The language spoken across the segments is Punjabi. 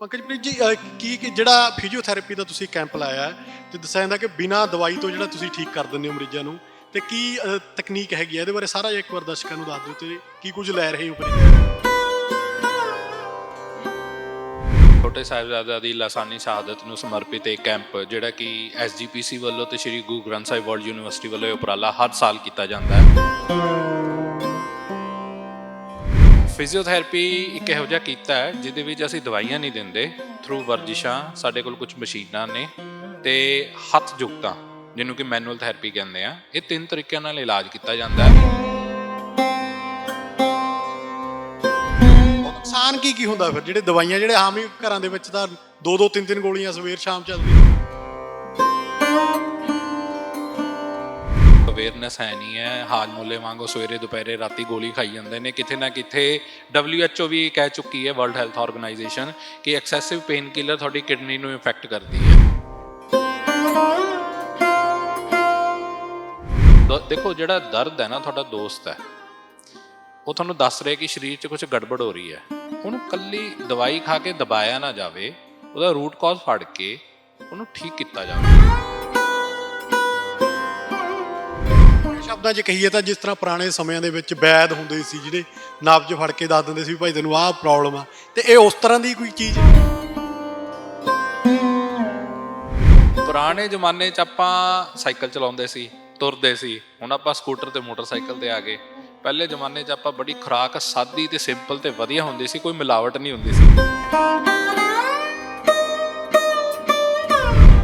ਪੰਕਜਪ੍ਰੀਤ ਜੀ ਕੀ ਕੀ ਜਿਹੜਾ ਫਿਜ਼ੀਓਥੈਰੇਪੀ ਦਾ ਤੁਸੀਂ ਕੈਂਪ ਲਾਇਆ ਹੈ, ਤੇ ਦੱਸਿਆ ਜਾਂਦਾ ਕਿ ਬਿਨਾਂ ਦਵਾਈ ਤੋਂ ਜਿਹੜਾ ਤੁਸੀਂ ਠੀਕ ਕਰ ਦਿੰਦੇ ਹੋ ਮਰੀਜ਼ਾਂ ਨੂੰ ਤੇ ਕੀ ਤਕਨੀਕ ਹੈਗੀ ਹੈ? ਇਹਦੇ ਬਾਰੇ ਸਾਰਾ ਇੱਕ ਵਾਰ ਦਰਸ਼ਕਾਂ ਨੂੰ ਦੱਸ ਦਿਓ ਤੇ ਕੀ ਕੁਝ ਲੈ ਰਹੇ ਹੋ ਫਿਰ ਛੋਟੇ ਸਾਹਿਬਜ਼ਾਦਾ ਦੀ ਲਾਸਾਨੀ ਸ਼ਹਾਦਤ ਨੂੰ ਸਮਰਪਿਤ ਇਹ ਕੈਂਪ ਜਿਹੜਾ ਕਿ ਐਸਜੀਪੀਸੀ ਵੱਲੋਂ ਤੇ ਸ੍ਰੀ ਗੁਰੂ ਗ੍ਰੰਥ ਸਾਹਿਬ ਵਰਲਡ ਯੂਨੀਵਰਸਿਟੀ ਵੱਲੋਂ ਇਹ ਉਪਰਾਲਾ ਹਰ ਸਾਲ ਕੀਤਾ ਜਾਂਦਾ ਹੈ। ਫਿਜ਼ੀਓਥੈਰੇਪੀ ਇੱਕ ਇਹੋ ਜਿਹਾ ਕੀਤਾ ਹੈ, ਜਿਹਦੇ ਵਿੱਚ ਅਸੀਂ ਦਵਾਈਆਂ ਨਹੀਂ ਦਿੰਦੇ ਥਰੂ ਵਰਜਿਸ਼ਾਂ, ਸਾਡੇ ਕੋਲ ਕੁਝ ਮਸ਼ੀਨਾਂ ਨੇ ਤੇ ਹੱਥ ਜੁਗਤਾਂ ਜਿਹਨੂੰ ਕਿ ਮੈਨੂਅਲ ਥੈਰੇਪੀ ਕਹਿੰਦੇ ਆ। ਇਹ ਤਿੰਨ ਤਰੀਕਿਆਂ ਨਾਲ ਇਲਾਜ ਕੀਤਾ ਜਾਂਦਾ ਹੈ। ਨੁਕਸਾਨ ਕੀ ਕੀ ਹੁੰਦਾ ਫਿਰ? ਜਿਹੜੇ ਦਵਾਈਆਂ, ਜਿਹੜੇ ਆਮ ਹੀ ਘਰਾਂ ਦੇ ਵਿੱਚ ਤਾਂ ਦੋ ਦੋ ਤਿੰਨ ਤਿੰਨ ਗੋਲੀਆਂ ਸਵੇਰ ਸ਼ਾਮ ਚੱਲਦੀਆਂ। ਅਵੇਅਰਨੈਸ ਹੈ ਨਹੀਂ ਹੈ। ਹਾਜਮੁੱਲੇ ਵਾਂਗੂ ਸਵੇਰੇ ਦੁਪਹਿਰੇ ਰਾਤੀ ਗੋਲੀ ਖਾਈ ਜਾਂਦੇ ਨੇ। ਕਿਤੇ ਨਾ ਕਿਤੇ WHO ਵੀ ਕਹਿ ਚੁੱਕੀ ਹੈ ਵਰਲਡ ਹੈਲਥ ਆਰਗੇਨਾਈਜੇਸ਼ਨ ਕਿ ਐਕਸੈਸਿਵ ਪੇਨ ਕਿਲਰ ਤੁਹਾਡੀ ਕਿਡਨੀ ਨੂੰ ਇਫੈਕਟ ਕਰਦੀ ਹੈ। ਦੇਖੋ ਜਿਹੜਾ ਦਰਦ ਹੈ ਨਾ ਤੁਹਾਡਾ ਦੋਸਤ ਹੈ, ਉਹ ਤੁਹਾਨੂੰ ਦੱਸ ਰਿਹਾ ਕਿ ਸਰੀਰ 'ਚ ਕੁਝ ਗੜਬੜ ਹੋ ਰਹੀ ਹੈ। ਉਹਨੂੰ ਕੱਲੀ ਦਵਾਈ ਖਾ ਕੇ ਦਬਾਇਆ ਨਾ ਜਾਵੇ, ਉਹਦਾ ਰੂਟ ਕਾਜ਼ ਫੜ ਕੇ ਉਹਨੂੰ ਠੀਕ ਕੀਤਾ ਜਾਵੇ। ਸ਼ਬਦਾਂ 'ਚ ਕਹੀਏ ਤਾਂ ਜਿਸ ਤਰ੍ਹਾਂ ਪੁਰਾਣੇ ਸਮਿਆਂ ਦੇ ਵਿੱਚ ਵੈਦ ਹੁੰਦੇ ਸੀ, ਜਿਹੜੇ ਨਬਜ ਫੜ ਕੇ ਦੱਸ ਦਿੰਦੇ ਸੀ ਭਾਈ ਤੈਨੂੰ ਆਹ ਪ੍ਰੋਬਲਮ ਆ, ਤੇ ਇਹ ਉਸ ਤਰ੍ਹਾਂ ਦੀ ਕੋਈ ਚੀਜ਼ ਪੁਰਾਣੇ ਜ਼ਮਾਨੇ 'ਚ ਆਪਾਂ ਸਾਈਕਲ ਚਲਾਉਂਦੇ ਸੀ, ਤੁਰਦੇ ਸੀ, ਹੁਣ ਆਪਾਂ ਸਕੂਟਰ ਤੇ ਮੋਟਰਸਾਈਕਲ ਤੇ ਆ ਗਏ। ਪਹਿਲੇ ਜ਼ਮਾਨੇ 'ਚ ਆਪਾਂ ਬੜੀ ਖੁਰਾਕ ਸਾਦੀ ਤੇ ਸਿੰਪਲ ਤੇ ਵਧੀਆ ਹੁੰਦੀ ਸੀ, ਕੋਈ ਮਿਲਾਵਟ ਨਹੀਂ ਹੁੰਦੀ ਸੀ।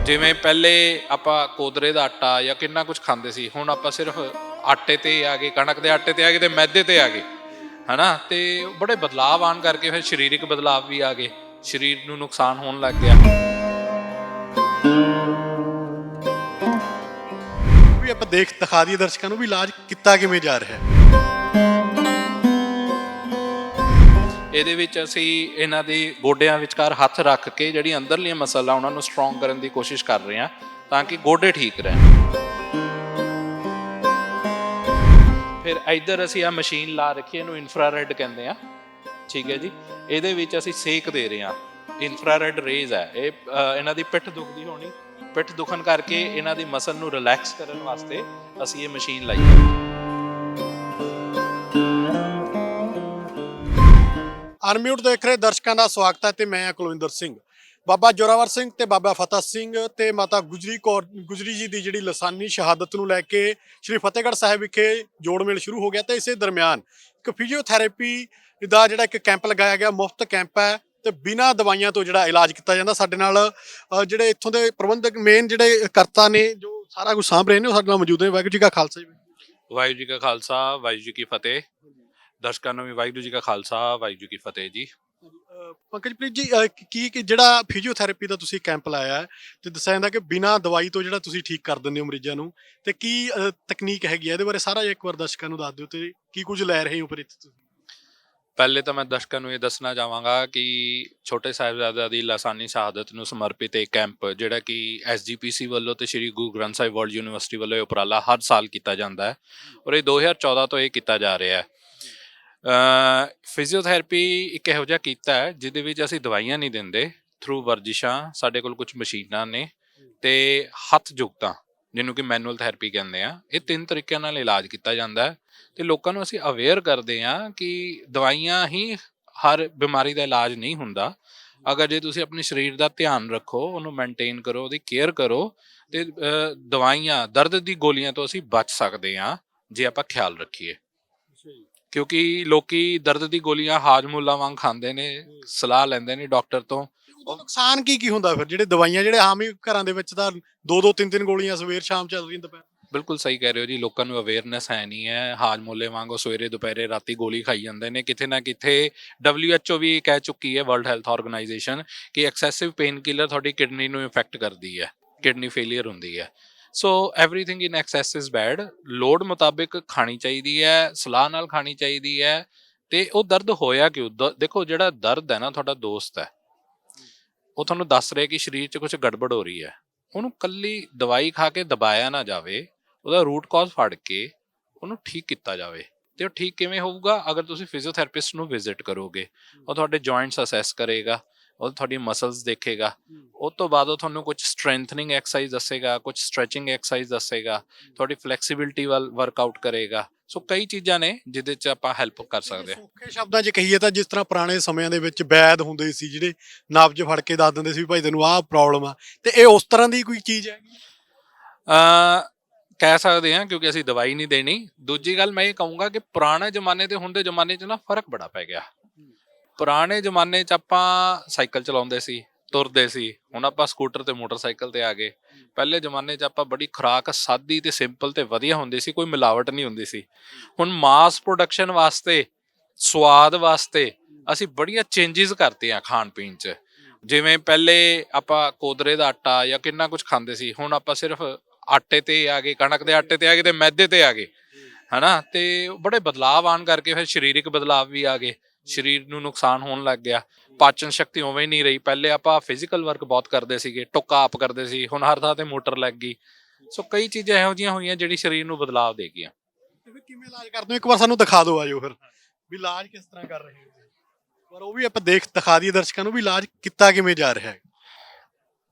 ਜਿਵੇਂ ਪਹਿਲੇ ਆਪਾਂ ਕੋਦਰੇ ਦਾ ਆਟਾ ਜਾਂ ਕਿੰਨਾ ਕੁਝ ਖਾਂਦੇ ਸੀ, ਹੁਣ ਆਪਾਂ ਸਿਰਫ ਆਟੇ ਤੇ ਆ ਗਏ, ਕਣਕ ਦੇ ਆਟੇ ਤੇ ਆ ਗਏ ਤੇ ਮੈਦੇ ਤੇ ਆ ਗਏ, ਹਨਾ? ਤੇ ਬੜੇ ਬਦਲਾਅ ਆਉਣ ਕਰਕੇ ਫਿਰ ਸਰੀਰਕ ਬਦਲਾਅ ਵੀ ਆ ਗਏ, ਸਰੀਰ ਨੂੰ ਨੁਕਸਾਨ ਹੋਣ ਲੱਗ ਗਿਆ। ਵੀ ਆਪਾਂ ਦੇਖ, ਦਿਖਾ ਦਈਏ ਦਰਸ਼ਕਾਂ ਨੂੰ ਵੀ ਇਲਾਜ ਕੀਤਾ ਕਿਵੇਂ ਜਾ ਰਿਹਾ ਹੈ। ਇਹਦੇ ਵਿੱਚ ਅਸੀਂ ਇਹਨਾਂ ਦੇ ਗੋਡਿਆਂ ਵਿਚਕਾਰ ਹੱਥ ਰੱਖ ਕੇ ਜਿਹੜੀ ਅੰਦਰਲੀਆਂ ਮਸਲ ਆ ਉਹਨਾਂ ਨੂੰ ਸਟਰੋਂਗ ਕਰਨ ਦੀ ਕੋਸ਼ਿਸ਼ ਕਰ ਰਹੇ ਹਾਂ ਤਾਂ ਕਿ ਗੋਡੇ ਠੀਕ ਰਹਿਣ। ਫਿਰ ਇੱਧਰ ਅਸੀਂ ਆ ਮਸ਼ੀਨ ਲਾ ਰੱਖੀ ਹੈ, ਇਹਨੂੰ ਇਨਫਰਾਰੈਡ ਕਹਿੰਦੇ ਆ ਠੀਕ ਹੈ ਜੀ। ਇਹਦੇ ਵਿੱਚ ਅਸੀਂ ਸੇਕ ਦੇ ਰਹੇ ਹਾਂ। ਇਨਫਰਾਰੈਡ ਰੇਜ਼ ਹੈ। ਇਹ ਇਹਨਾਂ ਦੀ ਪਿੱਠ ਦੁਖਦੀ ਹੋਣੀ। ਪਿੱਠ ਦੁਖਣ ਕਰਕੇ ਇਹਨਾਂ ਦੀ ਮਸਲ ਨੂੰ ਰਿਲੈਕਸ ਕਰਨ ਵਾਸਤੇ ਅਸੀਂ ਇਹ ਮਸ਼ੀਨ ਲਾਈ ਹੈ। ਅਨਮਿਊਟ ਦੇਖ ਰਹੇ ਦਰਸ਼ਕਾਂ ਦਾ ਸਵਾਗਤ ਹੈ ਤੇ ਮੈਂ ਹਾਂ ਕੁਲਵਿੰਦਰ ਸਿੰਘ। ਬਾਬਾ ਜੋਰਾਵਰ ਸਿੰਘ ਤੇ ਬਾਬਾ ਫਤਿਹ ਸਿੰਘ ਤੇ ਮਾਤਾ ਗੁਜਰੀ ਕੌਰ, ਗੁਜਰੀ ਜੀ ਦੀ ਜਿਹੜੀ ਲਸਾਨੀ ਸ਼ਹਾਦਤ ਨੂੰ ਲੈ ਕੇ ਸ੍ਰੀ ਫਤਿਹਗੜ੍ਹ ਸਾਹਿਬ ਵਿਖੇ ਜੋੜ ਮੇਲ ਸ਼ੁਰੂ ਹੋ ਗਿਆ ਤੇ ਇਸੇ ਦਰਮਿਆਨ ਇੱਕ ਫਿਜ਼ੀਓਥੈਰੇਪੀ ਦਾ ਜਿਹੜਾ ਇੱਕ ਕੈਂਪ ਲਗਾਇਆ ਗਿਆ, ਮੁਫਤ ਕੈਂਪ ਹੈ ਤੇ ਬਿਨਾਂ ਦਵਾਈਆਂ ਤੋਂ ਜਿਹੜਾ ਇਲਾਜ ਕੀਤਾ ਜਾਂਦਾ ਸਾਡੇ ਨਾਲ। ਜਿਹੜੇ ਇੱਥੋਂ ਦੇ ਪ੍ਰਬੰਧਕ ਮੇਨ ਜਿਹੜੇ ਕਰਤਾ ਨੇ, ਜੋ ਸਾਰਾ ਕੁਝ ਸਾਂਭ ਰਹੇ ਨੇ, ਉਹ ਸਾਡੇ ਨਾਲ ਮੌਜੂਦ ਨੇ। ਵਾਹਿਗੁਰੂ ਜੀ ਕਾ ਖਾਲਸਾ ਜੀ। ਵਾਹਿਗੁਰੂ ਜੀ ਕਾ ਖਾਲਸਾ, ਵਾਹਿਗੁਰੂ ਜੀ ਕੀ ਫਤਿਹ। ਦਰਸ਼ਕਾਂ ਨੂੰ ਵੀ ਵਾਹਿਗੁਰੂ ਜੀ ਕਾ ਖਾਲਸਾ ਵਾਹਿਗੁਰੂ ਜੀ ਕੀ ਫਤਿਹ ਜੀ। ਪੰਕਜਪ੍ਰੀਤ ਜੀ ਅਹ ਕੀ ਕੀ ਜਿਹੜਾ ਫਿਜ਼ੀਓਥੈਰੇਪੀ ਦਾ ਤੁਸੀਂ ਕੈਂਪ ਲਾਇਆ ਹੈ ਤੇ ਦੱਸਿਆ ਜਾਂਦਾ ਕਿ ਬਿਨਾਂ ਦਵਾਈ ਤੋਂ ਜਿਹੜਾ ਤੁਸੀਂ ਠੀਕ ਕਰ ਦਿੰਦੇ ਹੋ ਮਰੀਜ਼ਾਂ ਨੂੰ ਤੇ ਕੀ ਅਹ, ਤਕਨੀਕ ਹੈਗੀ ਹੈ? ਇਹਦੇ ਬਾਰੇ ਸਾਰਾ ਇੱਕ ਵਾਰ ਦਰਸ਼ਕਾਂ ਨੂੰ ਦੱਸ ਦਿਓ ਤੇ ਕੀ ਕੁਝ ਲੈ ਰਹੇ ਹੋ ਫਿਰ ਇੱਥੇ ਤੁਸੀਂ? ਪਹਿਲੇ ਤਾਂ ਮੈਂ ਦਰਸ਼ਕਾਂ ਨੂੰ ਇਹ ਦੱਸਣਾ ਚਾਹਾਂਗਾ ਕਿ ਛੋਟੇ ਸਾਹਿਬਜ਼ਾਦਿਆਂ ਦੀ ਲਾਸਾਨੀ ਸ਼ਹਾਦਤ ਨੂੰ ਸਮਰਪਿਤ ਇਹ ਕੈਂਪ ਜਿਹੜਾ ਕਿ ਐਸਜੀਪੀਸੀ ਵੱਲੋਂ ਤੇ ਸ੍ਰੀ ਗੁਰੂ ਗ੍ਰੰਥ ਸਾਹਿਬ ਵਰਲਡ ਯੂਨੀਵਰਸਿਟੀ ਵੱਲੋਂ ਇਹ ਉਪਰਾਲਾ ਹਰ ਸਾਲ ਕੀਤਾ ਜਾਂਦਾ ਹੈ। ਔਰ ਇਹ 2014 ਤੋਂ ਇਹ ਕੀਤਾ ਜਾ ਰਿਹਾ ਹੈ। ਫਿਜ਼ੀਓਥੈਰੇਪੀ ਇੱਕ ਇਹੋ ਜਿਹਾ ਕੀਤਾ ਹੈ, ਜਿਹਦੇ ਵਿੱਚ ਅਸੀਂ ਦਵਾਈਆਂ ਨਹੀਂ ਦਿੰਦੇ ਥਰੂ ਵਰਜਿਸ਼ਾਂ, ਸਾਡੇ ਕੋਲ ਕੁਝ ਮਸ਼ੀਨਾਂ ਨੇ ਤੇ ਹੱਥ ਜੁਗਤਾਂ ਜਿਹਨੂੰ ਕਿ ਮੈਨੂਅਲ ਥੈਰੇਪੀ ਕਹਿੰਦੇ ਆ, ਇਹ ਤਿੰਨ ਤਰੀਕਿਆਂ ਨਾਲ ਇਲਾਜ ਕੀਤਾ ਜਾਂਦਾ ਹੈ ਤੇ ਲੋਕਾਂ ਨੂੰ ਅਸੀਂ ਅਵੇਅਰ ਕਰਦੇ ਹਾਂ ਕਿ ਦਵਾਈਆਂ ਹੀ ਹਰ ਬਿਮਾਰੀ ਦਾ ਇਲਾਜ ਨਹੀਂ ਹੁੰਦਾ। ਅਗਰ ਜੇ ਤੁਸੀਂ ਆਪਣੇ ਸਰੀਰ ਦਾ ਧਿਆਨ ਰੱਖੋ, ਉਹਨੂੰ ਮੇਨਟੇਨ ਕਰੋ, ਉਹਦੀ ਕੇਅਰ ਕਰੋ, ਤੇ ਦਵਾਈਆਂ, ਦਰਦ ਦੀ ਗੋਲੀਆਂ ਤੋਂ ਅਸੀਂ ਬਚ ਸਕਦੇ ਹਾਂ, ਜੇ ਆਪਾਂ ਖਿਆਲ ਰੱਖੀਏ। ਕਿਉਂਕਿ ਲੋਕੀ ਦਰਦ ਦੀ ਗੋਲੀਆਂ ਹਾਜਮੁੱਲਾ ਵਾਂਗ ਖਾਂਦੇ ਨੇ ਸਲਾਹ ਲੈਂਦੇ ਨੇ ਡਾਕਟਰ ਤੋਂ। ਉਹ ਨੁਕਸਾਨ ਕੀ ਕੀ ਹੁੰਦਾ ਫਿਰ? ਜਿਹੜੇ ਦਵਾਈਆਂ ਜਿਹੜੇ ਆਮ ਹੀ ਘਰਾਂ ਦੇ ਵਿੱਚ ਤਾਂ ਦੋ ਦੋ ਤਿੰਨ ਤਿੰਨ ਗੋਲੀਆਂ ਸਵੇਰ ਸ਼ਾਮ ਚੱਲ ਰਹੀਆਂ ਦੁਪਹਿਰ। ਬਿਲਕੁਲ ਸਹੀ ਕਹਿ ਰਹੇ ਹੋ ਜੀ ਲੋਕਾਂ ਨੂੰ ਅਵੇਅਰਨੈਸ ਹੈ ਨਹੀਂ ਹੈ। ਹਾਜਮੁੱਲੇ ਵਾਂਗੂ ਸਵੇਰੇ ਦੁਪਹਿਰੇ ਰਾਤੀ ਗੋਲੀ ਖਾਈ ਜਾਂਦੇ ਨੇ। ਕਿਤੇ ਨਾ ਕਿਤੇ WHO ਵੀ ਕਹਿ ਚੁੱਕੀ ਹੈ ਵਰਲਡ ਹੈਲਥ ਆਰਗੇਨਾਈਜੇਸ਼ਨ ਕਿ ਐਕਸੈਸਿਵ ਪੇਨ ਕਿਲਰ ਤੁਹਾਡੀ ਕਿਡਨੀ ਨੂੰ ਇਫੈਕਟ ਕਰਦੀ ਹੈ। ਕਿਡਨੀ ਫੇਲਿਅਰ ਹੁੰਦੀ ਹੈ। So everything in excess is bad load ਮੁਤਾਬਿਕ ਖਾਣੀ ਚਾਹੀਦੀ ਹੈ ਸਲਾਹ ਨਾਲ ਖਾਣੀ ਚਾਹੀਦੀ ਹੈ ਤੇ ਉਹ ਦਰਦ ਹੋਇਆ ਕਿਉਂ? ਦੇਖੋ ਜਿਹੜਾ ਦਰਦ ਹੈ ਨਾ ਤੁਹਾਡਾ ਦੋਸਤ ਹੈ। ਉਹ ਤੁਹਾਨੂੰ ਦੱਸ ਰਿਹਾ ਕਿ ਸਰੀਰ 'ਚ ਕੁਝ ਗੜਬੜ ਹੋ ਰਹੀ ਹੈ। ਉਹਨੂੰ ਕੱਲੀ ਦਵਾਈ ਖਾ ਕੇ ਦਬਾਇਆ ਨਾ ਜਾਵੇ ਉਹਦਾ ਰੂਟ ਕਾਜ਼ ਫੜ ਕੇ ਉਹਨੂੰ ਠੀਕ ਕੀਤਾ ਜਾਵੇ। ਤੇ ਉਹ ਠੀਕ ਕਿਵੇਂ ਹੋਊਗਾ? ਅਗਰ ਤੁਸੀਂ ਫਿਜ਼ੀਓਥੈਰੇਪਿਸਟ ਨੂੰ ਵਿਜ਼ਿਟ ਕਰੋਗੇ ਉਹ ਤੁਹਾਡੇ ਜੁਆਇੰਟਸ ਅਸੈਸ ਕਰੇਗਾ। ਉਹ ਤੁਹਾਡੀ ਮਸਲਸ ਦੇਖੇਗਾ। ਉਹ ਤੋਂ ਬਾਅਦ ਉਹ ਤੁਹਾਨੂੰ ਕੁਝ ਸਟਰੈਂਥਨਿੰਗ ਐਕਸਰਸਾਈਜ਼ ਦੱਸੇਗਾ ਕੁਝ ਸਟ੍ਰੈਚਿੰਗ ਐਕਸਰਸਾਈਜ਼ ਦੱਸੇਗਾ ਤੁਹਾਡੀ ਫਲੈਕਸੀਬਿਲਿਟੀ ਵੱਲ ਵਰਕਆਊਟ ਕਰੇਗਾ। ਸੋ ਕਈ ਚੀਜ਼ਾਂ ਨੇ ਜਿਹਦੇ 'ਚ ਆਪਾਂ ਹੈਲਪ ਕਰ ਸਕਦੇ ਹਾਂ। ਸੌਖੇ ਸ਼ਬਦਾਂ 'ਚ ਕਹੀਏ ਤਾਂ ਜਿਸ ਤਰ੍ਹਾਂ ਪੁਰਾਣੇ ਸਮਿਆਂ ਦੇ ਵਿੱਚ ਵੈਦ ਹੁੰਦੇ ਸੀ ਜਿਹੜੇ ਨਬਜ ਫੜ ਕੇ ਦੱਸ ਦਿੰਦੇ ਸੀ ਵੀ ਭਾਈ ਤੈਨੂੰ ਆਹ ਪ੍ਰੋਬਲਮ ਆ ਤੇ ਇਹ ਉਸ ਤਰ੍ਹਾਂ ਦੀ ਕੋਈ ਚੀਜ਼ ਹੈ? ਅ ਕਹਿ ਸਕਦੇ ਹਾਂ ਕਿਉਂਕਿ ਅਸੀਂ ਦਵਾਈ ਨਹੀਂ ਦੇਣੀ। ਦੂਜੀ ਗੱਲ ਮੈਂ ਇਹ ਕਹੂੰਗਾ ਕਿ ਪੁਰਾਣੇ ਜ਼ਮਾਨੇ ਤੇ ਹੁਣ ਦੇ ਜ਼ਮਾਨੇ 'ਚ ਨਾ ਫ਼ਰਕ ਬੜਾ ਪੈ ਗਿਆ। ਪੁਰਾਣੇ ਜ਼ਮਾਨੇ 'ਚ ਆਪਾਂ ਸਾਈਕਲ ਚਲਾਉਂਦੇ ਸੀ, ਤੁਰਦੇ ਸੀ, ਹੁਣ ਆਪਾਂ ਸਕੂਟਰ ਤੇ ਮੋਟਰਸਾਈਕਲ ਤੇ ਆ ਗਏ। ਪਹਿਲੇ ਜ਼ਮਾਨੇ 'ਚ ਆਪਾਂ ਬੜੀ ਖੁਰਾਕ ਸਾਦੀ ਤੇ ਸਿੰਪਲ ਤੇ ਵਧੀਆ ਹੁੰਦੀ ਸੀ, ਕੋਈ ਮਿਲਾਵਟ ਨਹੀਂ ਹੁੰਦੀ ਸੀ। ਹੁਣ ਮਾਸ ਪ੍ਰੋਡਕਸ਼ਨ ਵਾਸਤੇ, ਸਵਾਦ ਵਾਸਤੇ ਅਸੀਂ ਬੜੀਆਂ ਚੇਂਜਸ ਕਰਤੇ ਆ ਖਾਣ ਪੀਣ 'ਚ। ਜਿਵੇਂ ਪਹਿਲੇ ਆਪਾਂ ਕੋਦਰੇ ਦਾ ਆਟਾ ਜਾਂ ਕਿੰਨਾ ਕੁਝ ਖਾਂਦੇ ਸੀ, ਹੁਣ ਆਪਾਂ ਸਿਰਫ ਆਟੇ ਤੇ ਆ ਗਏ, ਕਣਕ ਦੇ ਆਟੇ ਤੇ ਆ ਗਏ ਤੇ ਮੈਦੇ ਤੇ ਆ ਗਏ। ਹਨਾ? ਤੇ ਬੜੇ ਬਦਲਾਵ ਆਣ ਕਰਕੇ ਫਿਰ ਸਰੀਰਕ ਬਦਲਾਵ ਵੀ ਆ ਗਏ। ਸਰੀਰ ਨੂੰ ਨੁਕਸਾਨ ਹੋਣ ਲੱਗ ਗਿਆ। ਪਾਚਨ ਸ਼ਕਤੀ ਉਵੇਂ ਹੀ ਨਹੀਂ ਰਹੀ। ਪਹਿਲੇ ਆਪਾਂ ਫਿਜ਼ੀਕਲ ਵਰਕ ਬਹੁਤ ਕਰਦੇ ਸੀਗੇ। ਟੁੱਕਾ ਆਪ ਕਰਦੇ ਸੀ। ਹੁਣ ਹਰ ਥਾਂ ਤੇ ਮੋਟਰ ਲੱਗ ਗਈ। ਸੋ ਕਈ ਚੀਜ਼ਾਂ ਇਹੋ ਜਿਹੀਆਂ ਹੋਈਆਂ ਜਿਹੜੀ ਸਰੀਰ ਨੂੰ ਬਦਲਾਵ ਦੇ ਗਈਆਂ। ਫਿਰ ਕਿਵੇਂ ਇਲਾਜ ਕਰਦੇ ਹੋ? ਇੱਕ ਵਾਰ ਸਾਨੂੰ ਦਿਖਾ ਦਿਓ ਆਜੋ ਫਿਰ। ਵੀ ਇਲਾਜ ਕਿਸ ਤਰ੍ਹਾਂ ਕਰ ਰਹੇ ਹੋ? ਪਰ ਉਹ ਵੀ ਆਪਾਂ ਦੇਖ, ਦਿਖਾ ਦਈਏ ਦਰਸ਼ਕਾਂ ਨੂੰ ਵੀ ਇਲਾਜ ਕੀਤਾ ਕਿਵੇਂ ਜਾ ਰਿਹਾ ਹੈ।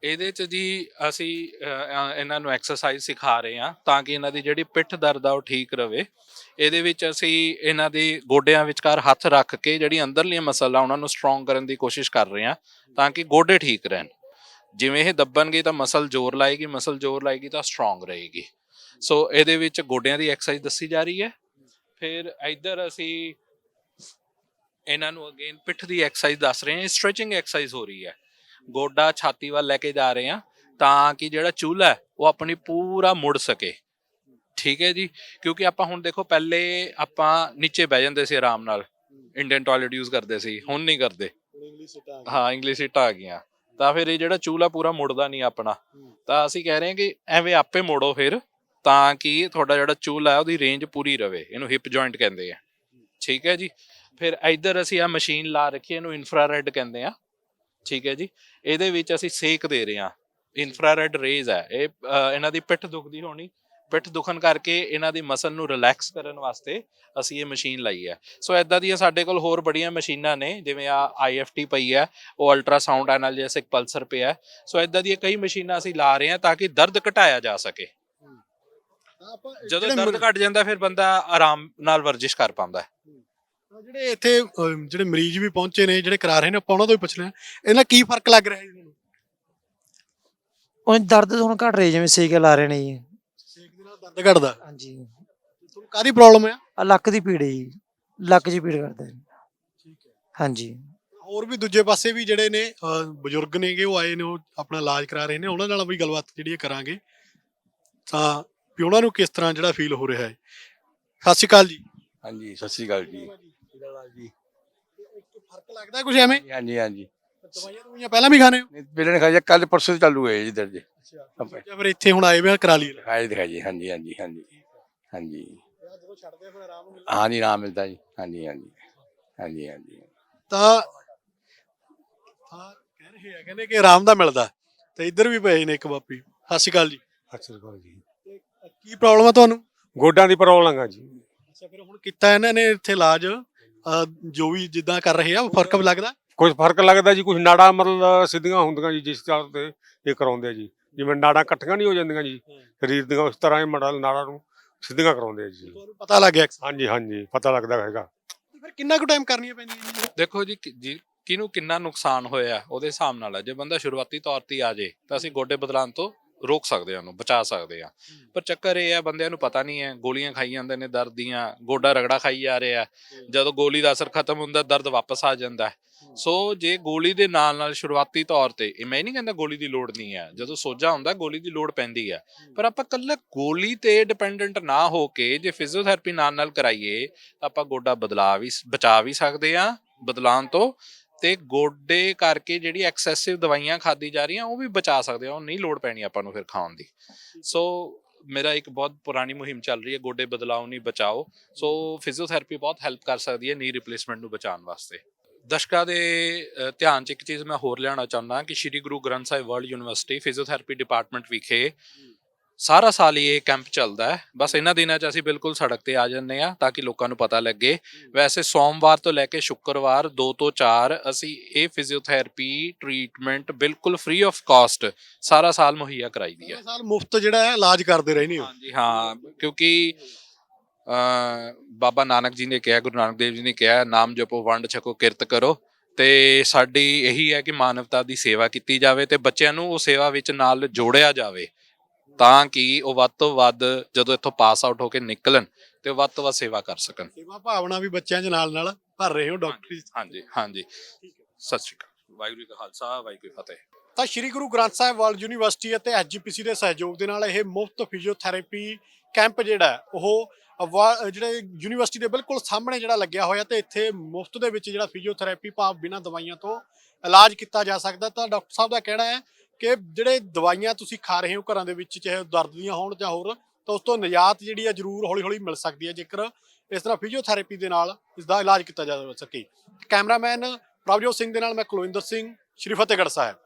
ਇਹਦੇ ਚ ਜੀ ਅਸੀਂ ਅ, ਇਹਨਾਂ ਨੂੰ ਐਕਸਰਸਾਈਜ਼ ਸਿਖਾ ਰਹੇ ਹਾਂ ਤਾਂ ਕਿ ਇਹਨਾਂ ਦੀ ਜਿਹੜੀ ਪਿੱਠ ਦਰਦ ਆ ਉਹ ਠੀਕ ਰਵੇ। ਇਹਦੇ ਵਿੱਚ ਅਸੀਂ ਇਹਨਾਂ ਦੇ ਗੋਡਿਆਂ ਵਿਚਕਾਰ ਹੱਥ ਰੱਖ ਕੇ ਜਿਹੜੀ ਅੰਦਰਲੀਆਂ ਮਸਲ ਆ ਉਹਨਾਂ ਨੂੰ ਸਟਰੋਂਗ ਕਰਨ ਦੀ ਕੋਸ਼ਿਸ਼ ਕਰ ਰਹੇ ਹਾਂ ਤਾਂ ਕਿ ਗੋਡੇ ਠੀਕ ਰਹਿਣ। ਜਿਵੇਂ ਇਹ ਦੱਬਣਗੇ ਤਾਂ ਮਸਲ ਜ਼ੋਰ ਲਾਏਗੀ ਮਸਲ ਜ਼ੋਰ ਲਾਏਗੀ ਤਾਂ ਸਟਰੋਂਗ ਰਹੇਗੀ। ਸੋ ਇਹਦੇ ਵਿੱਚ ਗੋਡਿਆਂ ਦੀ ਐਕਸਰਸਾਈਜ਼ ਦੱਸੀ ਜਾ ਰਹੀ ਹੈ। ਫਿਰ ਇੱਧਰ ਅਸੀਂ ਇਹਨਾਂ ਨੂੰ ਅਗੇਨ ਪਿੱਠ ਦੀ ਐਕਸਰਸਾਈਜ਼ ਦੱਸ ਰਹੇ ਹਾਂ। ਸਟ੍ਰੈਚਿੰਗ ਐਕਸਰਸਾਈਜ਼ ਹੋ ਰਹੀ ਹੈ। ਗੋਡਾ ਛਾਤੀ ਵੱਲ ਲੈ ਕੇ ਜਾ ਰਹੇ ਹਾਂ ਤਾਂ ਕਿ ਜਿਹੜਾ ਚੂਲਾ ਹੈ ਉਹ ਆਪਣੀ ਪੂਰਾ ਮੁੜ ਸਕੇ। ਠੀਕ ਹੈ ਜੀ? ਕਿਉਂਕਿ ਆਪਾਂ ਹੁਣ ਦੇਖੋ ਪਹਿਲੇ ਆਪਾਂ ਨੀਚੇ ਬਹਿ ਜਾਂਦੇ ਸੀ ਆਰਾਮ ਨਾਲ। ਇੰਡੀਅਨ ਟਾਇਲਟ ਯੂਜ਼ ਕਰਦੇ ਸੀ ਹੁਣ ਨਹੀਂ ਕਰਦੇ। ਹਾਂ ਇੰਗਲਿਸ਼ ਸੀਟਾਂ ਆ ਗਈਆਂ। ਤਾਂ ਫਿਰ ਇਹ ਜਿਹੜਾ ਚੂਲਾ ਪੂਰਾ ਮੁੜਦਾ ਨਹੀਂ ਆਪਣਾ। ਤਾਂ ਅਸੀਂ ਕਹਿ ਰਹੇ ਹਾਂ ਕਿ ਐਵੇਂ ਆਪੇ ਮੋੜੋ ਫਿਰ ਤਾਂ ਕਿ ਤੁਹਾਡਾ ਜਿਹੜਾ ਚੂਲਾ ਹੈ ਉਹਦੀ ਰੇਂਜ ਪੂਰੀ ਰਵੇ। ਇਹਨੂੰ ਹਿਪ ਜੁਆਇੰਟ ਕਹਿੰਦੇ ਆ। ਠੀਕ ਹੈ ਜੀ? ਫਿਰ ਇੱਧਰ ਅਸੀਂ ਆ ਮਸ਼ੀਨ ਲਾ ਰੱਖੀ ਇਹਨੂੰ ਇਨਫਰਾਰੈਡ ਕਹਿੰਦੇ ਆ। ਠੀਕ ਹੈ ਜੀ। ਇਹਦੇ ਵਿੱਚ ਅਸੀਂ ਸੇਕ ਦੇ ਰਹੇ ਹਾਂ। ਇਨਫਰਾਰੈਡ ਰੇਜ਼ ਹੈ। ਇਹ ਅ, ਇਹਨਾਂ ਦੀ ਪਿੱਠ ਦੁਖਦੀ ਹੋਣੀ। ਪਿੱਠ ਦੁਖਣ ਕਰਕੇ ਇਹਨਾਂ ਦੀ ਮਸਲ ਨੂੰ ਰਿਲੈਕਸ ਕਰਨ ਵਾਸਤੇ ਅਸੀਂ ਇਹ ਮਸ਼ੀਨ ਲਈ ਹੈ। ਸੋ ਇਦਾਂ ਦੀਆਂ ਸਾਡੇ ਕੋਲ ਹੋਰ ਬੜੀਆਂ ਮਸ਼ੀਨਾਂ ਨੇ ਜਿਵੇਂ ਆ ਆਈਐਫਟੀ ਪਈ ਹੈ। ਉਹ ਅਲਟਰਾਸਾਊਂਡ ਐਨਾਲਿਸਿਕ ਪਲਸਰ ਪਿਆ ਹੈ। ਸੋ ਇਦਾਂ ਦੀਆਂ ਕਈ ਮਸ਼ੀਨਾਂ ਅਸੀਂ ਲਾ ਰਹੇ ਹਾਂ ਤਾਂ ਕਿ ਦਰਦ ਘਟਾਇਆ ਜਾ ਸਕੇ। ਜਦੋਂ ਦਰਦ ਘਟ ਜਾਂਦਾ ਫਿਰ ਬੰਦਾ ਆਰਾਮ ਨਾਲ ਵਰਜਿਸ਼ ਕਰ ਪਾਉਂਦਾ ਹੈ। ਜਿਹੜੇ ਇੱਥੇ ਅਹ, ਜਿਹੜੇ ਮਰੀਜ਼ ਵੀ ਪਹੁੰਚੇ ਨੇ ਜਿਹੜੇ ਕਰਾ ਰਹੇ ਨੇ ਆਪਾਂ ਉਹਨਾਂ ਤੋਂ ਹੀ ਪੁੱਛ ਹਾਂ ਇਹਨਾਂ ਕੀ ਫ਼ਰਕ ਲੱਗ ਰਿਹਾ ਹੈ ਇਹਨਾਂ ਨੂੰ? ਉਹ ਦਰਦ ਹੁਣ ਘਟ ਰਹੀ ਜਿਵੇਂ ਸੇਕ ਲਾ ਰਹੇ ਨੇ ਜੀ। ਸੇਕ ਦੇ ਨਾਲ ਦਰਦ ਘਟਦਾ? ਹਾਂਜੀ। ਤੁਹਾਨੂੰ ਕਾਦੀ ਪ੍ਰੋਬਲਮ ਹੈ ਆ ਲੱਕ ਦੀ ਪੀੜ ਹੈ ਜੀ। ਲੱਕ 'ਚ ਪੀੜ ਕਰਦਾ ਹੈ ਠੀਕ ਹੈ। ਹਾਂਜੀ। ਹੋਰ ਵੀ ਦੂਜੇ ਪਾਸੇ ਵੀ ਜਿਹੜੇ ਨੇ ਅਹ, ਬਜ਼ੁਰਗ ਨੇਗੇ ਉਹ ਆਏ ਨੇ ਉਹ ਆਪਣਾ ਇਲਾਜ ਕਰਾ ਰਹੇ ਨੇ। ਉਹਨਾਂ ਨਾਲ ਵੀ ਗੱਲਬਾਤ ਜਿਹੜੀ ਕਰਾਂਗੇ। ਤਾਂ ਵੀ ਉਹਨਾਂ ਨੂੰ ਕਿਸ ਤਰ੍ਹਾਂ ਜਿਹੜਾ ਫੀਲ ਹੋ ਰਿਹਾ ਹੈ? ਸਤਿ ਸ਼੍ਰੀ ਅਕਾਲ ਜੀ। ਹਾਂਜੀ ਸਤਿ ਸ੍ਰੀ ਅਕਾਲ ਜੀ। ਜੀ। ਫ਼ਰਕ ਲੱਗਦਾ ਕੁਝ ਐਵੇਂ? ਹਾਂਜੀ ਹਾਂਜੀ ਦਵਾਈਆਂ ਦਵਾਈਆਂ ਪਹਿਲਾਂ ਵੀ ਖਾਣੇ ਹੋ? ਨਹੀਂ, ਪਹਿਲਾਂ ਦਿਖਾਇਆ ਕੱਲ ਪਰਸੋਂ ਚਾਲੂ ਹੋਏ ਜੀ ਦਰਜ ਅੱਛਾ ਜਾਂ ਫਿਰ ਇੱਥੇ ਹੁਣ ਆਏ ਵੇ ਕਰਾ ਲਈ ਦਿਖਾਈ ਦਿਖਾਈ ਹਾਂਜੀ ਹਾਂਜੀ ਹਾਂਜੀ। ਹਾਂਜੀ। ਜਦੋਂ ਛੱਡਦੇ ਫਿਰ ਆਰਾਮ ਮਿਲਦਾ। ਹਾਂਜੀ ਨਾਮ ਮਿਲਦਾ ਜੀ। ਹਾਂਜੀ ਹਾਂਜੀ। ਹਾਂਜੀ ਹਾਂਜੀ। ਤਾਂ ਹਾਂ ਕਹਿ ਰਹੇ ਆ ਕਹਿੰਦੇ ਕਿ ਆਰਾਮ ਦਾ ਮਿਲਦਾ। ਤੇ ਇੱਧਰ ਵੀ ਪਏ ਨੇ ਇੱਕ ਬਾਪੀ। ਸਤਿ ਸ਼੍ਰੀ ਅਕਾਲ ਜੀ। ਸਤਿ ਸ੍ਰੀ ਅਕਾਲ ਜੀ। ਕੀ ਪ੍ਰੋਬਲਮ ਆ ਤੁਹਾਨੂੰ? ਗੋਡਾਂ ਦੀ ਪ੍ਰੋਬਲਮ ਆ ਜੀ। ਅੱਛਾ ਫਿਰ ਹੁਣ ਕੀਤਾ ਇਹਨਾਂ ਨੇ ਇੱਥੇ ਇਲਾਜ? ਅਹ, ਜੋ ਵੀ ਜਿੱਦਾਂ ਕਰ ਰਹੇ ਆ ਫ਼ਰਕ ਵੀ ਲੱਗਦਾ? ਕੁਝ ਫ਼ਰਕ ਲੱਗਦਾ ਜੀ ਕੁਝ ਨਾੜਾਂ ਮਤਲਬ ਸਿੱਧੀਆਂ ਹੁੰਦੀਆਂ ਜੀ ਜਿਸ ਤਰ੍ਹਾਂ ਤੇ ਇਹ ਕਰਾਉਂਦੇ ਆ ਜੀ। ਜਿਵੇਂ ਨਾੜਾਂ ਇਕੱਠੀਆਂ ਨਹੀਂ ਹੋ ਜਾਂਦੀਆਂ ਜੀ ਸਰੀਰ ਦੀਆਂ ਉਸ ਤਰ੍ਹਾਂ ਇਹ ਮੜਾ ਨਾੜਾਂ ਨੂੰ ਸਿੱਧੀਆਂ ਕਰਾਉਂਦੇ ਆ ਜੀ। ਤੁਹਾਨੂੰ ਪਤਾ ਲੱਗ ਗਿਆ ਹਾਂਜੀ ਹਾਂਜੀ ਪਤਾ ਲੱਗਦਾ ਹੈਗਾ। ਫਿਰ ਕਿੰਨਾ ਕੁ ਟਾਈਮ ਕਰਨੀਆਂ ਪੈਂਦੀਆਂ ਜੀ? ਦੇਖੋ ਜੀ ਕਿ- ਜੀ ਕਿਹਨੂੰ ਕਿੰਨਾ ਨੁਕਸਾਨ ਹੋਇਆ ਉਹਦੇ ਹਿਸਾਬ ਨਾਲ ਹੈ ਜੇ ਬੰਦਾ ਸ਼ੁਰੂਆਤੀ ਤੌਰ ਤੇ ਹੀ ਆ ਜੇ ਤਾਂ ਅਸੀਂ ਗੋਡੇ ਬਦਲਾਉਣ ਤੋਂ ਰੋਕ ਸਕਦੇ ਹਾਂ ਉਹਨੂੰ ਬਚਾ ਸਕਦੇ ਹਾਂ। ਪਰ ਚੱਕਰ ਇਹ ਹੈ ਬੰਦਿਆਂ ਨੂੰ ਪਤਾ ਨਹੀਂ ਹੈ ਗੋਲੀਆਂ ਖਾਈ ਜਾਂਦੇ ਨੇ ਦਰਦ ਦੀਆਂ ਗੋਡਾ ਰਗੜਾ ਖਾਈ ਜਾ ਰਿਹਾ ਜਦੋਂ ਗੋਲੀ ਦਾ ਅਸਰ ਖਤਮ ਹੁੰਦਾ ਦਰਦ ਵਾਪਸ ਆ ਜਾਂਦਾ ਸੋ ਜੇ ਗੋਲੀ ਦੇ ਨਾਲ ਨਾਲ ਸ਼ੁਰੂਆਤੀ ਤੌਰ ਤੇ ਇਹ ਮੈਂ ਨਹੀਂ ਕਹਿੰਦਾ ਗੋਲੀ ਦੀ ਲੋੜ ਨਹੀਂ ਹੈ ਜਦੋਂ ਸੋਜਾ ਹੁੰਦਾ ਗੋਲੀ ਦੀ ਲੋੜ ਪੈਂਦੀ ਹੈ। ਪਰ ਆਪਾਂ ਕੱਲਾ ਗੋਲੀ ਤੇ ਡਿਪੈਂਡੈਂਟ ਨਾ ਹੋ ਕੇ ਜੇ ਫਿਜ਼ੀਓਥੈਰੇਪੀ ਨਾਲ ਨਾਲ ਕਰਾਈਏ ਤਾਂ ਆਪਾਂ ਗੋਡਾ ਬਦਲਾ ਵੀ ਬਚਾ ਵੀ ਸਕਦੇ ਆ ਬਦਲਾਉਣ ਤੋਂ ਤੇ ਗੋਡੇ ਕਰਕੇ ਜਿਹੜੀ ਐਕਸੈਸਿਵ ਦਵਾਈਆਂ ਖਾਦੀ ਜਾ ਰਹੀਆਂ, ਉਹ ਵੀ ਬਚਾ ਸਕਦੇ ਆ, ਉਹ ਨਹੀਂ ਲੋੜ ਪੈਣੀ ਆਪਾਂ ਨੂੰ ਫਿਰ ਖਾਣ ਦੀ। ਸੋ ਮੇਰਾ ਇੱਕ ਬਹੁਤ ਪੁਰਾਣੀ ਮੁਹਿੰਮ ਚੱਲ ਰਹੀ ਹੈ, ਗੋਡੇ ਬਦਲਾਓ ਨਹੀਂ ਬਚਾਓ। ਸੋ ਫਿਜ਼ੀਓਥੈਰੇਪੀ ਬਹੁਤ ਹੈਲਪ ਕਰ ਸਕਦੀ ਹੈ ਨੀ ਰਿਪਲੇਸਮੈਂਟ ਨੂੰ ਬਚਾਉਣ ਵਾਸਤੇ। ਦਰਸ਼ਕਾਂ ਦੇ ਧਿਆਨ 'ਚ ਇੱਕ ਚੀਜ਼ ਮੈਂ ਹੋਰ ਲਿਆਉਣਾ ਚਾਹੁੰਦਾ ਕਿ Shri Guru Granth Sahib World University physiotherapy department ਵਿਖੇ ਸਾਰਾ ਸਾਲ ਹੀ ਇਹ ਕੈਂਪ ਚੱਲਦਾ ਹੈ। ਬਸ ਇਹਨਾਂ ਦਿਨਾਂ 'ਚ ਅਸੀਂ ਬਿਲਕੁਲ ਸੜਕ ਤੇ ਆ ਜਾਂਦੇ ਆ ਤਾਂ ਕਿ ਲੋਕਾਂ ਨੂੰ ਪਤਾ ਲੱਗੇ। ਵੈਸੇ ਸੋਮਵਾਰ ਤੋਂ ਲੈ ਕੇ ਸ਼ੁੱਕਰਵਾਰ 2 ਤੋਂ 4 ਅਸੀਂ ਇਹ ਫਿਜ਼ੀਓਥੈਰੇਪੀ ਟ੍ਰੀਟਮੈਂਟ ਬਿਲਕੁਲ ਫ੍ਰੀ ਆਫ ਕਾਸਟ ਸਾਰਾ ਸਾਲ ਮੁਹੱਈਆ ਕਰਾਈ ਦੀ ਹੈ। ਸਾਲ ਮੁਫਤ ਜਿਹੜਾ ਹੈ ਇਲਾਜ ਕਰਦੇ ਰਹਿੰਦੇ ਹੋ ਹਾਂਜੀ ਹਾਂ ਕਿਉਂਕਿ ਅ ਬਾਬਾ ਨਾਨਕ ਜੀ ਨੇ ਕਿਹਾ ਗੁਰੂ ਨਾਨਕ ਦੇਵ ਜੀ ਨੇ ਕਿਹਾ ਨਾਮ ਜਪੋ ਵੰਡ ਛਕੋ ਕਿਰਤ ਕਰੋ। ਤੇ ਸਾਡੀ ਇਹੀ ਹੈ ਕਿ ਮਾਨਵਤਾ ਦੀ ਸੇਵਾ ਕੀਤੀ ਜਾਵੇ ਤੇ ਬੱਚਿਆਂ ਨੂੰ ਉਹ ਸੇਵਾ ਵਿੱਚ ਨਾਲ ਜੋੜਿਆ ਜਾਵੇ। ਤਾਂ ਕਿ ਉਹ ਵੱਧ ਤੋਂ ਵੱਧ ਜਦੋਂ ਇੱਥੋਂ ਪਾਸ ਆਊਟ ਹੋ ਕੇ ਨਿਕਲਣ ਤੇ ਵੱਧ ਤੋਂ ਵੱਧ ਸੇਵਾ ਕਰ ਸਕਣ। ਸੇਵਾ ਭਾਵਨਾ ਵੀ ਬੱਚਿਆਂ ਦੇ ਨਾਲ ਨਾਲ ਭਰ ਰਹੇ ਹੋ ਡਾਕਟਰੀ ਹਾਂਜੀ ਹਾਂਜੀ ਸਤਿ ਸ਼੍ਰੀ ਅਕਾਲ। ਵਾਹਿਗੁਰੂ ਜੀ ਕਾ ਖਾਲਸਾ ਵਾਹਿਗੁਰੂ ਜੀ ਫਤਿਹ। ਤਾਂ ਸ਼੍ਰੀ ਗੁਰੂ ਗ੍ਰੰਥ ਸਾਹਿਬ ਵਰਲਡ ਯੂਨੀਵਰਸਿਟੀ ਅਤੇ ਐਚਜੀਪੀਸੀ ਦੇ ਸਹਿਯੋਗ ਦੇ ਨਾਲ ਇਹ ਮੁਫਤ ਫਿਜ਼ੀਓਥੈਰੇਪੀ ਕੈਂਪ ਜਿਹੜਾ ਉਹ ਜਿਹੜੇ ਯੂਨੀਵਰਸਿਟੀ ਦੇ ਬਿਲਕੁਲ ਸਾਹਮਣੇ ਜਿਹੜਾ ਲੱਗਿਆ ਹੋਇਆ ਤੇ ਇੱਥੇ ਮੁਫਤ ਦੇ ਵਿੱਚ ਜਿਹੜਾ ਫਿਜ਼ੀਓਥੈਰੇਪੀ ਭਾਵ ਬਿਨਾਂ ਦਵਾਈਆਂ ਤੋਂ ਇਲਾਜ ਕੀਤਾ ਜਾ ਸਕਦਾ। ਤਾਂ ਡਾਕਟਰ ਸਾਹਿਬ ਦਾ ਕਹਿਣਾ ਹੈ ਕਿ ਜਿਹੜੇ ਦਵਾਈਆਂ ਤੁਸੀਂ ਖਾ ਰਹੇ ਹੋ ਘਰਾਂ ਦੇ ਵਿੱਚ, ਚਾਹੇ ਉਹ ਦਰਦ ਦੀਆਂ ਹੋਣ ਜਾਂ ਹੋਰ, ਤਾਂ ਉਸ ਤੋਂ ਨਿਜਾਤ ਜਿਹੜੀ ਆ ਜ਼ਰੂਰ ਹੌਲੀ-ਹੌਲੀ ਮਿਲ ਸਕਦੀ ਹੈ ਜੇਕਰ ਇਸ ਤਰ੍ਹਾਂ ਫਿਜ਼ੀਓਥੈਰੇਪੀ ਦੇ ਨਾਲ ਇਸ ਦਾ ਇਲਾਜ ਕੀਤਾ ਜਾ ਸਕੇ। ਕੈਮਰਾਮੈਨ ਪ੍ਰਭਜੋਤ ਸਿੰਘ ਦੇ ਨਾਲ ਮੈਂ ਕੁਲਵਿੰਦਰ ਸਿੰਘ, ਸ਼੍ਰੀ ਫਤਿਹਗੜ੍ਹ ਸਾਹਿਬ।